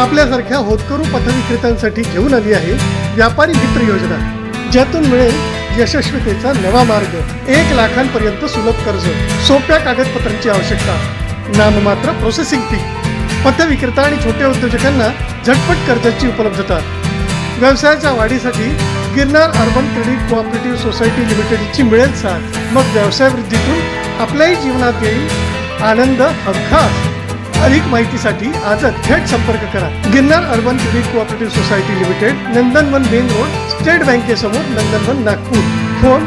आपल्यासारख्या होतकरू पथविक्रेत्यांसाठी घेऊन आली आहे व्यापारी मित्र योजना ज्यातून मिळेल यशस्वीतेचा नवा मार्ग एक लाखांपर्यंत सुलभ कर्ज सोप्या कागदपत्रांची आवश्यकता. नाममात्र प्रोसेसिंग फी पथविक्रेता आणि छोट्या उद्योजकांना झटपट कर्जाची उपलब्धता. व्यवसायाच्या वाढीसाठी Girnar urban credit cooperative society लिमिटेडची मिळेल साथ. मग व्यवसाय वृद्धीतून आपल्याही जीवनात येईल आनंद हमखास अधिक माहितीसाठी आजच थेट संपर्क करा. Girnar urban credit cooperative society limited Nandanvan main road state बँकेसमोर Nandanvan Nagpur. Phone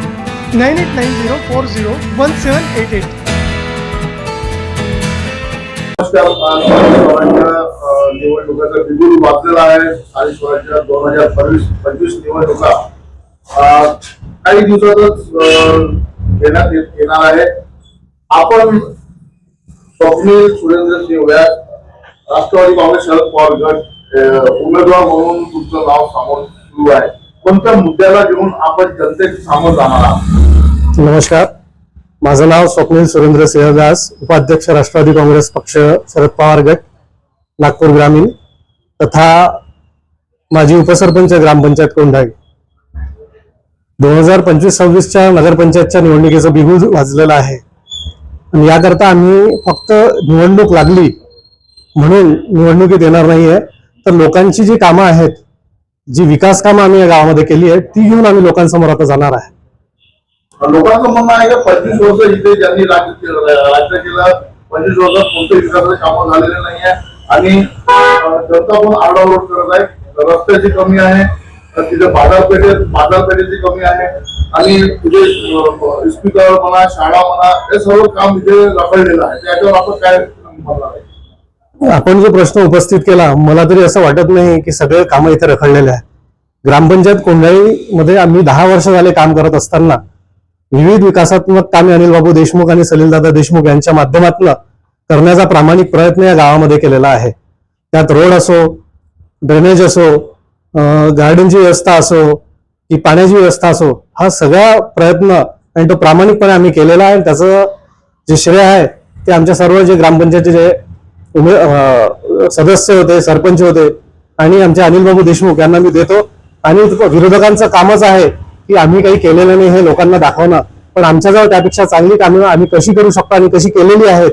nine eight nine zero four zero one seven eight eight. निवडणुकाचा बिगुल वाचलेला आहे. आणि स्वराज्य दोन हजार पंचवीस पंचवीस निवडणुका. काही दिवसातच येणार आहे. आपण स्वप्नील सुरेंद्र सिंह व्यास राष्ट्रवादी काँग्रेस शरद पवार गट उमेदवार म्हणून तुमचं नाव समोर सुरू आहे. कोणत्या मुद्द्याला घेऊन आपण जनतेच्या सामोर जाणार आहात? नमस्कार. माझं नाव स्वप्नील सुरेंद्र सिंहदास उपाध्यक्ष राष्ट्रवादी काँग्रेस पक्ष शरद पवार गट नागपूर ग्रामीण तथा माजी उपसरपंच ग्रामपंचायत कोंढाई. दोन हजार पंचवीस सव्वीसच्या नगरपंचायतच्या निवडणुकीचं बिगुल वाजलेलं आहे. आणि याकरता आम्ही फक्त निवडणूक लागली म्हणून निवडणुकीत येणार नाहीये. तर लोकांची जी कामं आहेत जी विकास कामं आम्ही या गावामध्ये केली आहेत ती घेऊन आम्ही लोकांसमोर आता जाणार आहे. लोकांचं म्हणणं आहे की पंचवीस वर्ष इथे ज्यांनी राज्य केलं राज्य केलं पंचवीस वर्षात कोणत्याही विकासाचे कामं झालेले नाही आहे आणि जनता पण आरडाओरड करत आहे. रस्त्याची कमी आहे तिथे बाजारपेठेत बाजारपेठेची कमी आहे. आणि म्हणजे इस्पितळ म्हणा शाळा म्हणा हे सर्व काम इथे रखडलेलं आहे. त्याच्यावर आपण काय आपण जो प्रश्न उपस्थित केला मला तरी असं वाटत नाही की सगळे कामं इथे रखडलेले आहे ग्रामपंचायत कोंढाळीमध्ये आम्ही दहा वर्ष झाले काम करत असताना विविध विकासात्मक कामे अनिल बाबू देशमुख आणि सलीलदादा देशमुख यांच्या माध्यमातून करण्याचा प्रामाणिक प्रयत्न या गावामध्ये केलेला आहे. त्यात रोड असो ड्रेनेज असो गार्डनची व्यवस्था असो की पाण्याची व्यवस्था असो हा सगळा प्रयत्न आणि तो प्रामाणिकपणे आम्ही केलेला आहे. आणि त्याचं जे श्रेय आहे ते आमच्या सर्व जे ग्रामपंचायतचे जे उमे सदस्य होते सरपंच होते आणि आमचे अनिल बाबू देशमुख यांना मी देतो. आणि विरोधकांचं कामच आहे की आम्ही काही केलेलं नाही हे लोकांना दाखवणं. पण आमच्याजवळ त्यापेक्षा चांगली कामं आम्ही कशी करू शकतो आणि कशी केलेली आहेत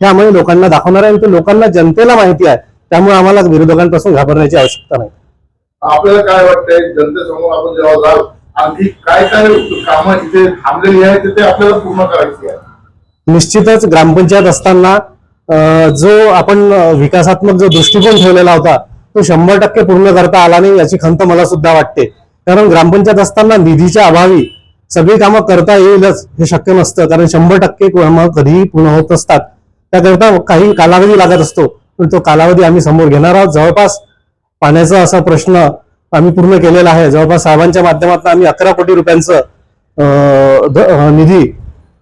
हे आम्ही लोकांना दाखवणार आहे आणि ते लोकांना जनतेला माहिती आहे. त्यामुळे आम्हाला विरोधकांपासून घाबरण्याची आवश्यकता नाही. आपल्याला काय वाटतंय? जनतेसमोर आपण जेव्हा जाल आणखी काय काय कामं इथे थांबलेली आहेत ते आपल्याला पूर्ण करायची आहे. निश्चितच ग्रामपंचायत असताना जो आपण विकासात्मक जो दृष्टिकोन ठेवलेला होता तो शंभर टक्के पूर्ण करता आला नाही याची खंत मला सुद्धा वाटते. कारण ग्रामपंचायत असताना निधीच्या अभावी सगळी कामं करता येईलच हे शक्य नसतं. कारण शंभर टक्के कामं कधीही पूर्ण होत असतात त्याकरता काही कालावधी लागत असतो. पण तो कालावधी आम्ही समोर घेणार आहोत. जवळपास पाण्याचा असा प्रश्न आम्ही पूर्ण केलेला आहे. जवळपास साहेबांच्या माध्यमातून आम्ही अकरा कोटी रुपयांचं निधी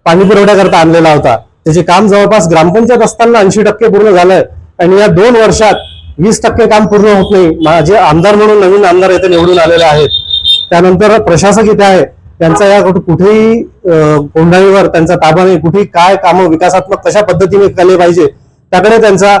पाणी पुरवठ्याकरता आणलेला होता. त्याचे काम जवळपास ग्रामपंचायत असताना ऐंशी टक्के पूर्ण झालंय आणि या दोन वर्षात वीस टक्के काम पूर्ण होत नाही. माझे आमदार म्हणून नवीन आमदार येथे निवडून आलेले आहेत. त्यानंतर प्रशासक इथे आहे. त्यांचा या कुठेही अं, कोंढाळीवर त्यांचा ताबा नाही. कुठेही काय कामं विकासात्मक कशा पद्धतीने केले पाहिजे त्याकडे त्यांचा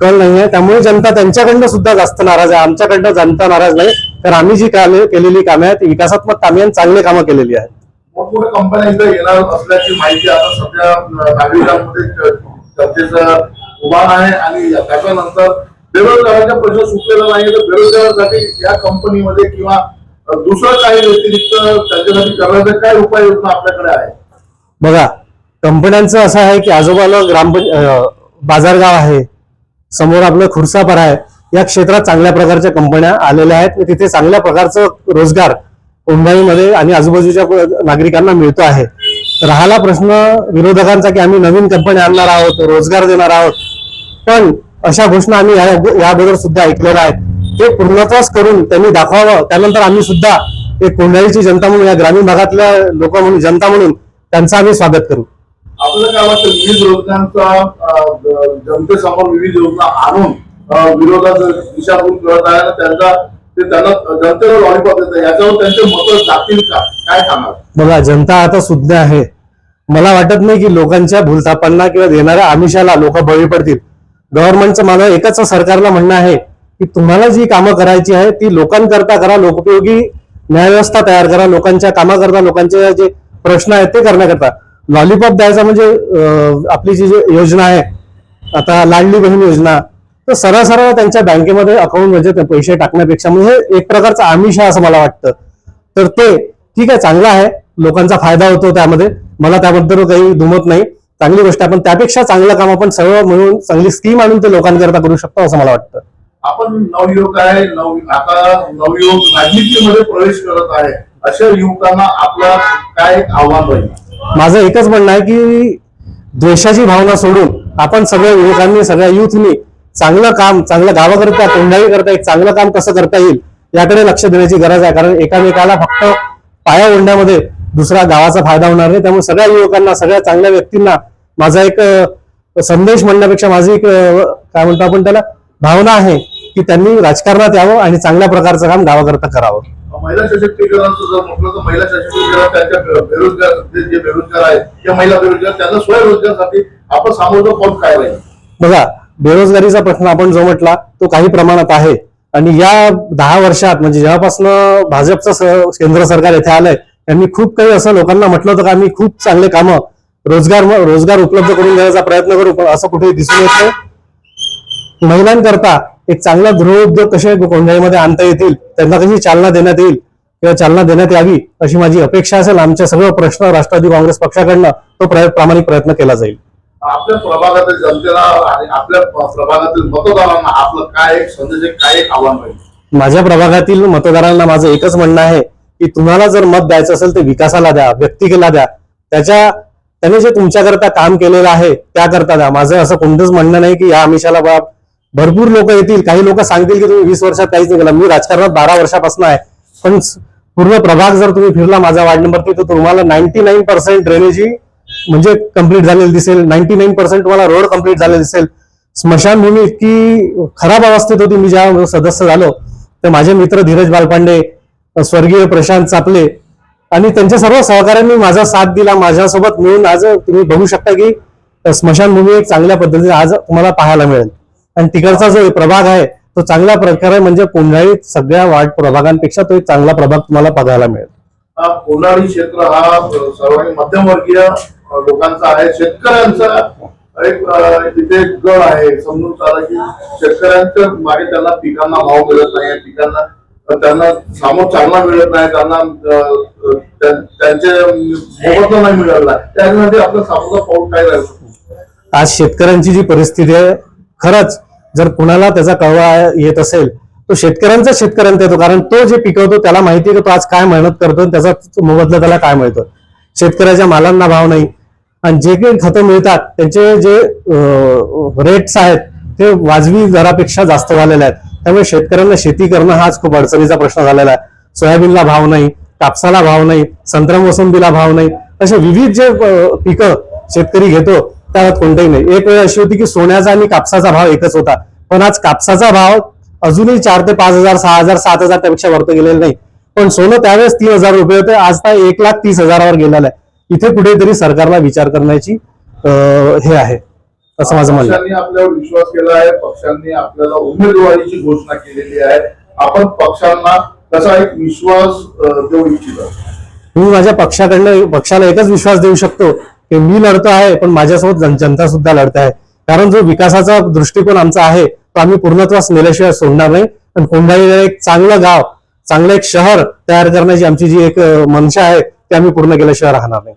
कल नाही आहे. त्यामुळे जनता त्यांच्याकडनं सुद्धा जास्त नाराज आहे. आमच्याकडनं जनता नाराज नाही. तर आम्ही जी कामे केलेली कामे आहेत ती विकासात्मक कामे आणि चांगली कामं केलेली आहेत. मोठमोठ्या कंपन्या इथं येणार असल्याची माहिती आता सध्या नागरिकांमध्ये चर्चेचा उभाण आहे आणि त्याच्यानंतर बेरोजगारांचा प्रश्न सुटलेला नाही तर बेरोजगारांसाठी या कंपनीमध्ये किंवा दुसरं काही व्यतिरिक्त त्यांच्यासाठी करण्याच्या काय उपाययोजना आपल्याकडे आहे? बघा कंपन्यांचं असं आहे की आजोबाला ग्रामपंच अं, बाजारगाव आहे. समोर आपलं खुर्सापर आहे. या क्षेत्रात चांगल्या प्रकारच्या कंपन्या आलेल्या आहेत तिथे चांगल्या प्रकारचं रोजगार मुंबईमध्ये आणि आजूबाजूच्या नागरिकांना मिळतो आहे. राहिला प्रश्न विरोधकांचा की आम्ही नवीन कंपन्या आणणार आहोत रोजगार देणार आहोत. पण अशा घोषणा आम्ही या या अगोदर सुद्धा ऐकलेल्या आहेत. ते पूर्णत्वास करून त्यांनी दाखवावं. त्यानंतर आम्ही सुद्धा एक कोंढाळीची जनता म्हणून या ग्रामीण भागातल्या लोक म्हणून जनता म्हणून त्यांचं आम्ही स्वागत करू. आपल्याला काय वाटतं विविध योजनांचा जनतेसमोर विविध योजना आणून विरोधाचं दिशाभूल करत आहे त्यांचा ते त्यांना जनतेला लॉलीपॉप देत याच्यावर त्यांचे मत जातील का? काय सांगाल? बघा जनता आता सुज्ञ आहे. मला वाटत नाही की लोकांच्या भूलथापांना किंवा देणाऱ्या आमिषाला लोक बळी पडतील. गव्हर्नमेंटचं मला एकच सरकारला म्हणणं आहे की तुम्हाला जी कामं करायची आहे ती लोकांकरता करा लोकोपयोगी न्यायव्यवस्था तयार करा लोकांच्या कामाकरता लोकांचे जे प्रश्न आहेत ते करण्याकरता. लॉलीपॉप द्यायचा म्हणजे आपली जी योजना आहे आता लाडली बहीण योजना तर सरळ सरळ त्यांच्या बँकेमध्ये अकाउंट म्हणजे पैसे टाकण्यापेक्षा म्हणजे हे एक प्रकारचा आमिष आहे असं मला वाटतं. तर ते ठीक आहे चांगलं आहे लोकांचा फायदा होतो त्यामध्ये. मला त्याबद्दल काही दुमत नाही. चांगली गोष्ट आहे पण त्यापेक्षा चांगलं काम आपण सर्व मिळून चांगली स्कीम आणून ते लोकांकरता करू शकतो असं मला वाटतं. आपण नवयुवक आहे नव आता नवयुवक राजनीतीमध्ये प्रवेश करत आहे. अशा युवकांना आपलं काय आव्हान राहील? माझं एकच म्हणणं आहे की द्वेषाची भावना सोडून आपण सगळ्या युवकांनी सगळ्या युथनी चांगलं काम चांगलं गावाकरता तोंडाई करता एक चांगलं काम कसं करता येईल याकडे लक्ष देण्याची गरज आहे. कारण एकामेकाला फक्त पाया ओढण्यामध्ये दुसरा गावाचा फायदा होणार नाही. त्यामुळे सगळ्या युवकांना सगळ्या चांगल्या व्यक्तींना माझा एक संदेश म्हणण्यापेक्षा माझी एक काय म्हणतो आपण त्याला भावना आहे की त्यांनी राजकारणात यावं आणि चांगल्या प्रकारचं काम गावाकरता करावं. महिला सशक्तीकरणाचं जर म्हटलं तर महिला सशक्तीकरण त्यांच्या बेरोजगार जे बेरोजगार आहेत त्या महिला बेरोजगार त्यांना स्वयंरोजगारसाठी आपण सामोरं पद काय राहील? बघा बेरोजगारीचा प्रश्न आपण जो म्हटला तो काही प्रमाणात आहे. आणि या दहा वर्षात म्हणजे जेव्हापासून भाजपचं केंद्र सरकार येथे आलंय त्यांनी खूप काही असं लोकांना म्हटलं होतं का आम्ही खूप चांगले कामं रोजगार रोजगार उपलब्ध करून देण्याचा प्रयत्न करू पण असं कुठेही दिसून येत नाही. महिलांकरता एक चांगला गृहउद्योग कसे कोंढाळीमध्ये आणता येतील त्यांना कशी चालना देण्यात येईल किंवा चालना देण्यात यावी अशी माझी अपेक्षा असेल. आमच्या सगळं प्रश्न राष्ट्रवादी काँग्रेस पक्षाकडनं तो प्रामाणिक प्रयत्न केला जाईल. आपल्या प्रभागातील जनतेला आणि आपल्या प्रभागातील मतदारांना आपलं काय एक संदेश काय एक आव्हान राहील? माझ्या प्रभागातील मतदारांना माझं एकच म्हणणं आहे की तुम्हाला जर मत द्यायचं असेल तर विकासाला द्या व्यक्तिकेला द्या. त्याच्या त्याने जे तुमच्याकरता काम केलेलं आहे त्याकरता द्या. माझं असं कोणतंच म्हणणं नाही की या आमिषाला बाब भरपूर लोक येतील. काही लोक सांगतील की तुम्ही वीस वर्षात काहीच नाही केलं. मी राजकारणात बारा वर्षापासून आहे. पण पूर्ण प्रभाग जर तुम्ही फिरला माझा वार्ड नंबर तर तुम्हाला नाईन्टी नाईन पर्सेंट ड्रेनेजी म्हणजे कंप्लीट झालेली दिसेल. नाईन्टी नाईन पर्सेंट तुम्हाला रोड कंप्लीट झालेला दिसेल. स्मशानभूमी इतकी खराब अवस्थेत होती. मी ज्या सदस्य झालो तर माझे मित्र धीरज बालपांडे स्वर्गीय प्रशांत चापले आणि त्यांच्या सर्व सहकाऱ्यांनी माझा साथ दिला. माझ्यासोबत मिळून आज तुम्ही बघू शकता की स्मशानभूमी एक चांगल्या पद्धतीने आज तुम्हाला पाहायला मिळेल. आणि तिकडचा जो प्रभाग आहे तो चांगल्या प्रकारे म्हणजे कोंढाळीत सगळ्या वार्ड प्रभागांपेक्षा तो एक चांगला प्रभाग तुम्हाला बघायला मिळेल. हा कोलाडी क्षेत्र हा सर्वांनी मध्यमवर्गीय लोकांचा आहे. शेतकऱ्यांचा एक तिथे गळ आहे. समजून चाला की शेतकऱ्यांच्या मागे त्यांना पिकांना भाव मिळत नाही. पिकांना त्यांना सामोर चांगला मिळत नाही. त्यांना त्यांचे मोबदला नाही मिळाला. त्यासाठी आपलं सामोरं पाऊल काय राहू शकतो? आज शेतकऱ्यांची जी परिस्थिती आहे खरंच जर कुणाला त्याचा कळवा येत असेल तो शेतकऱ्यांचा शेतकऱ्यांचा येतो कारण तो जे पिकवतो त्याला माहिती आहे की तो आज काय मेहनत करतो आणि त्याचा मोबदला त्याला काय मिळतो शेतकऱ्याच्या मालांना भाव नाही. आणि जे काही खतं मिळतात त्यांचे जे रेट्स आहेत ते वाजवी दरापेक्षा जास्त झालेले आहेत. त्यामुळे शेतकऱ्यांना शेती करणं हाच खूप अडचणीचा प्रश्न झालेला आहे. सोयाबीनला भाव नाही कापसाला भाव नाही संत्रा मोसंबीला भाव नाही. असे विविध जे पिकं शेतकरी घेतो त्यात कोणतंही नाही. एक वेळ अशी होती की सोन्याचा आणि कापसाचा भाव एकच होता. पण आज कापसाचा भाव अजूनही चार ते पाच हजार सहा हजार सात हजार त्यापेक्षा वरत गेलेलं नाही. पण सोनं त्यावेळेस तीन हजार रुपये होते आज तर एक लाख तीस हजारावर गेलेलं आहे. इथे कुठेतरी सरकारला विचार करण्याची हे आहे. असं माझं म्हणणं आपल्यावर विश्वास केला आहे पक्षांनी आपल्याला उमेदवारीची घोषणा केलेली आहे. आपण पक्षांना कसा एक विश्वास देऊ इच्छितो? मी माझ्या पक्षाकडनं पक्षाला एकच विश्वास देऊ शकतो की मी लढतो आहे पण माझ्यासोबत जन- जनता सुद्धा लढत आहे. कारण जो विकासाचा दृष्टिकोन आमचा आहे तो आम्ही पूर्णत्वास नेल्याशिवाय सोडणार नाही. पण कोंढाळीला एक चांगलं गाव चांगलं एक शहर तयार करण्याची आमची जी एक मनशा आहे ती आम्ही पूर्ण केल्याशिवाय राहणार नाही.